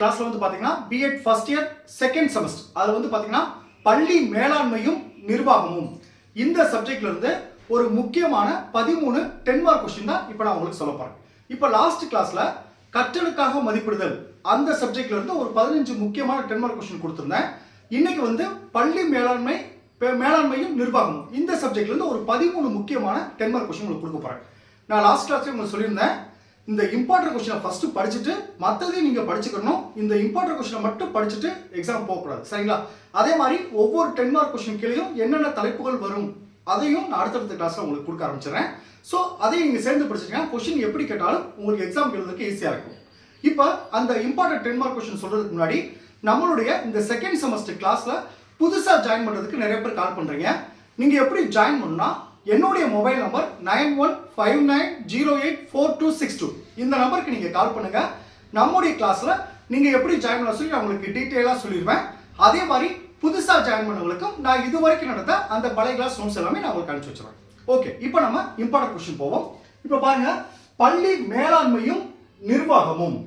கிளாஸ்ல வந்து பாத்தீங்கன்னா BEd first year second semester அது வந்து பாத்தீங்கன்னா பள்ளி மேலாண்மையும் நிர்வாகமும். இந்த சப்ஜெக்ட்ல இருந்து ஒரு முக்கியமான பதிமூணு டென் மார்க் கொஸ்டின் தான் இப்போ நான் உங்களுக்கு சொல்ல போறேன். இப்போ லாஸ்ட் கிளாஸ்ல கற்றலுக்காக மதிப்பிடுதல். அந்த சப்ஜெக்ட்ல இருந்து ஒரு பதினஞ்சு முக்கியமான டென் மார்க் கொஸ்டின் கொடுத்துருந்தேன். இன்னைக்கு வந்து பள்ளி மேலாண்மை மேலாண்மையும் நிர்வாகமும். இந்த சப்ஜெக்ட்ல இருந்து ஒரு பதிமூணு முக்கியமான டென் மார்க் கொஸ்டின் உங்களுக்கு கொடுக்க போறேன். நான் லாஸ்ட் கிளாஸ்ல உங்களுக்கு சொல்லியிருந்தேன். இந்த இம்பார்ட்டன்ட் கொஸ்டினை ஃபர்ஸ்ட் படிச்சுட்டு மற்றதையும் நீங்கள் படிச்சுக்கணும். இந்த இம்பார்ட்டன்ட் கொஸ்டினை மட்டும் படிச்சுட்டு எக்ஸாம் போகக்கூடாது. சரிங்களா? அதே மாதிரி ஒவ்வொரு டென் மார்க் கொஸ்டின் கீழேயும் என்னென்ன தலைப்புகள் வரும் அதையும் நான் அடுத்தடுத்த கிளாஸில் உங்களுக்கு கொடுக்க ஆரம்பிச்சிடுறேன். ஸோ அதையும் நீங்கள் சேர்ந்து படிச்சிட்டீங்கன்னா கொஸ்டின் எப்படி கேட்டாலும் உங்களுக்கு எக்ஸாம் எழுதுறதுக்கு ஈஸியாக இருக்கும். இப்போ அந்த இம்பார்ட்டன்ட் டென் மார்க் கொஸ்டின் சொல்றதுக்கு முன்னாடி நம்மளுடைய இந்த செகண்ட் செமஸ்டர் கிளாஸில் புதுசாக ஜாயின் பண்ணுறதுக்கு நிறைய பேர் கால் பண்ணுறீங்க நீங்கள் எப்படி ஜாயின் பண்ணுன்னா என்னுடைய mobile number nine one five nine zero eight four two six two இந்த நம்பருக்கு நீங்கள் கால் பண்ணுங்க. நம்முடைய கிளாஸில் நீங்கள் எப்படி ஜாயின் பண்ண சொல்லி நான் உங்களுக்கு டீட்டெயிலாக சொல்லிடுவேன். அதே மாதிரி புதுசாக ஜாயின் பண்ணவங்களுக்கும் நான் இது வரைக்கும் நடந்த அந்த பழைய கிளாஸ் நோட்ஸ் எல்லாமே நான் உங்களுக்கு அனுப்பிச்சு வச்சுருவேன் ஓகே இப்போ நம்ம இம்பார்ட்டன்ட் கொஸ்டின் போவோம். இப்போ பாருங்க பள்ளி மேலாண்மையும் நிர்வாகமும்.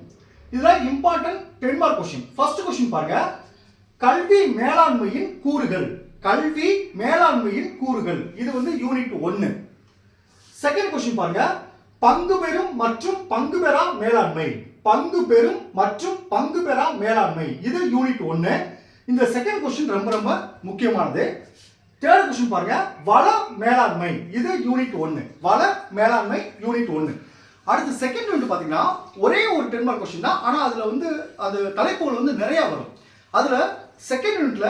இதுல important ten mark question first question பாருங்க. கல்வி மேலாண்மையின் கூறுகள். கல்வி மேலாண்மையின் கூறுகள். இது வந்து யூனிட் ஒன்று செகண்ட் கொஸ்டின் பாருங்க. பங்கு பெறும் மற்றும் பங்கு பெறா மேலாண்மை. பங்கு பெறும் மற்றும் பங்கு பெறா மேலாண்மை. இது யூனிட் ஒன்று இந்த செகண்ட் கொஸ்டின் ரொம்ப ரொம்ப முக்கியமானது. தேர்ட் கொஸ்டின் பாருங்க. வள மேலாண்மை. இது யூனிட் ஒன்று வள மேலாண்மை யூனிட் ஒன்று அடுத்து செகண்ட் யூனிட் பார்த்தீங்கன்னா ஒரே ஒரு டென் மார்க் கொஸ்டின் தான். ஆனால் அதில் வந்து அது தலைப்புகள் வந்து நிறையா வரும். அதில் செகண்ட் யூனிட்ல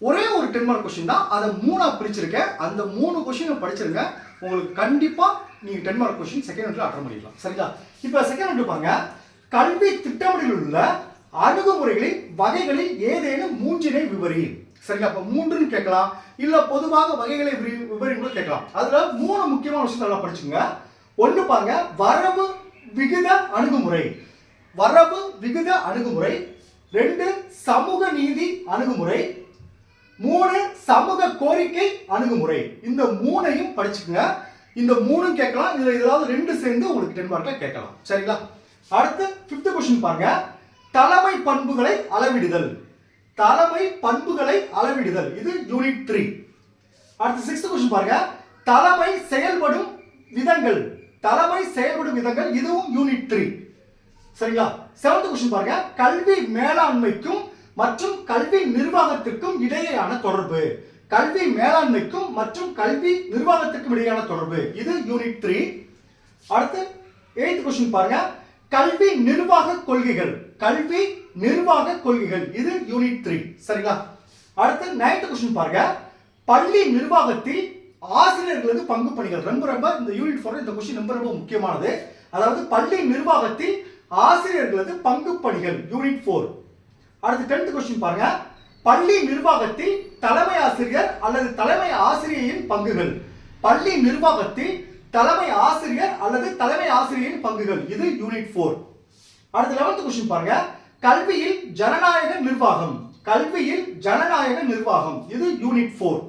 ஒரே ஒரு டென் மார்க் கொஸ்டின் தான். அதை மூணாக பிரிச்சிருக்கேன். அந்த மூணு கொஸ்டினை படிச்சிருங்க. உங்களுக்கு கண்டிப்பாக நீங்கள் டென் மார்க் கொஸ்டின் செகண்ட் யூனிட்ல அட்டன் பண்ணிடலாம். சரிங்களா? இப்போ செகண்ட் ஹண்ட் பாங்க கல்வி திட்டமிடலில் உள்ள அணுகுமுறைகளின் வகைகளில் ஏதேனும் மூன்றினை விவரி சரிங்களா? அப்போ மூன்றுன்னு கேட்கலாம். இல்லை பொதுவாக வகைகளை விவரி- கூட கேட்கலாம். அதில் மூணு முக்கியமான விஷயம் நல்லா படிச்சுங்க ஒன்று பாருங்க. வரவு விகித அணுகுமுறை. வரவு விகித அணுகுமுறை. ரெண்டு சமூக நீதி அணுகுமுறை. மூணு சமூக கோரிக்கை அணுகுமுறை. இந்த மூணையும் படிச்சுக்கங்க. இந்த மூணும் கேட்கலாம். இதுல ஏதாவது ரெண்டு சேர்ந்து உங்களுக்கு டென் மார்க்ல கேட்கலாம். சரிங்களா? அடுத்து ஃபிஃப்த் கொஸ்டின் பாருங்க. தலைமை பண்புகளை அளவிடுதல். தலைமை பண்புகளை அளவிடுதல். இது யூனிட் த்ரீ அடுத்து சிக்ஸ்த் கொஸ்டின் பாருங்க. தலைமை செயல்படும் விதங்கள். தலைமை செயல்படும் விதங்கள் இதுவும் யூனிட் த்ரீ சரிங்களா? செவன்த் கொஸ்டின் பாருங்க. கல்வி மேலாண்மைக்கும் மற்றும் கல்வி நிர்வாகத்திற்கும் இடையேயான தொடர்பு. கல்வி மேலாண்மைக்கும் மற்றும் கல்வி நிர்வாகத்திற்கும் இடையேயான தொடர்பு. இது யூனிட் த்ரீ அடுத்து எயித் கொஸ்டின் பாருங்க. கல்வி நிர்வாக கொள்கைகள். கல்வி நிர்வாக கொள்கைகள். இது யூனிட் த்ரீ சரிங்களா? அடுத்து நைன்த் கொஸ்டின் பாருங்க. பள்ளி நிர்வாகத்தில் ஆசிரியர்களது பங்கு பணிகள். ரொம்ப ரொம்ப இந்த யூனிட் ஃபோர் இந்த கொஸ்டின் ரொம்ப ரொம்ப முக்கியமானது. அதாவது பள்ளி நிர்வாகத்தில் ஆசிரியர்களது பங்கு பணிகள். யூனிட் ஃபோர் அடுத்து டென்த் கொஸ்டின் பாருங்க. பள்ளி நிர்வாகத்தில் தலைமை ஆசிரியர் அல்லது தலைமை ஆசிரியரின் பங்குகள். பள்ளி நிர்வாகத்தில் தலைமை ஆசிரியர் அல்லது தலைமை ஆசிரியரின் பங்குகள். இது யூனிட் ஃபோர் அடுத்து லெவன்த் கொஸ்டின் பாருங்க. கல்வியில் ஜனநாயக நிர்வாகம். கல்வியில் ஜனநாயக நிர்வாகம். இது யூனிட் ஃபோர்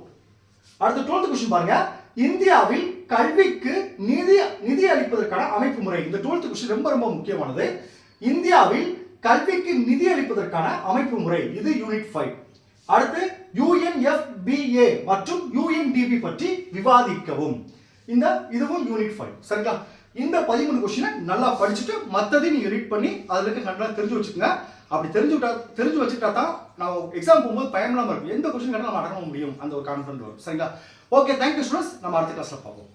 அடுத்து டுவெல்த் கொஸ்டின் பாருங்க. இந்தியாவில் கல்விக்கு நிதி நிதி அளிப்பதற்கான அமைப்பு முறை. இந்த டுவெல்த் கொஸ்டின் ரொம்ப ரொம்ப முக்கியமானது. இந்தியாவில் கல்விக்கு நிதி அளிப்பதற்கான அமைப்பு முறை. இது யூனிட் ஃபைவ் அடுத்து யூஎன்எஃப்பிஏ மற்றும் யூஎன்டிபி பற்றி விவாதிக்கவும். இந்த இதுவும் யூனிட் ஃபைவ் சரிங்களா? இந்த பதிமூணு கொஸ்டினை நல்லா படிச்சுட்டு மற்றதையும் நீங்கள் ரீட் பண்ணி அதில் இருக்க நல்லா தெரிஞ்சு வச்சுக்கோங்க. அப்படி தெரிஞ்சு விட்டா தெரிஞ்சு வச்சுக்கிட்டா தான் நான் எக்ஸாம் போகும்போது பயமில்லாமல் இருக்கும். எந்த கொஸ்டின் கேட்டால் நம்ம அடங்க முடியும். அந்த ஒரு கான்ஃபிடன்ட் வரும். சரிங்களா? ஓகே தேங்க்யூ ஸ்டூடெண்ட்ஸ் நம்ம அடுத்த கிளாஸில் பார்ப்போம்.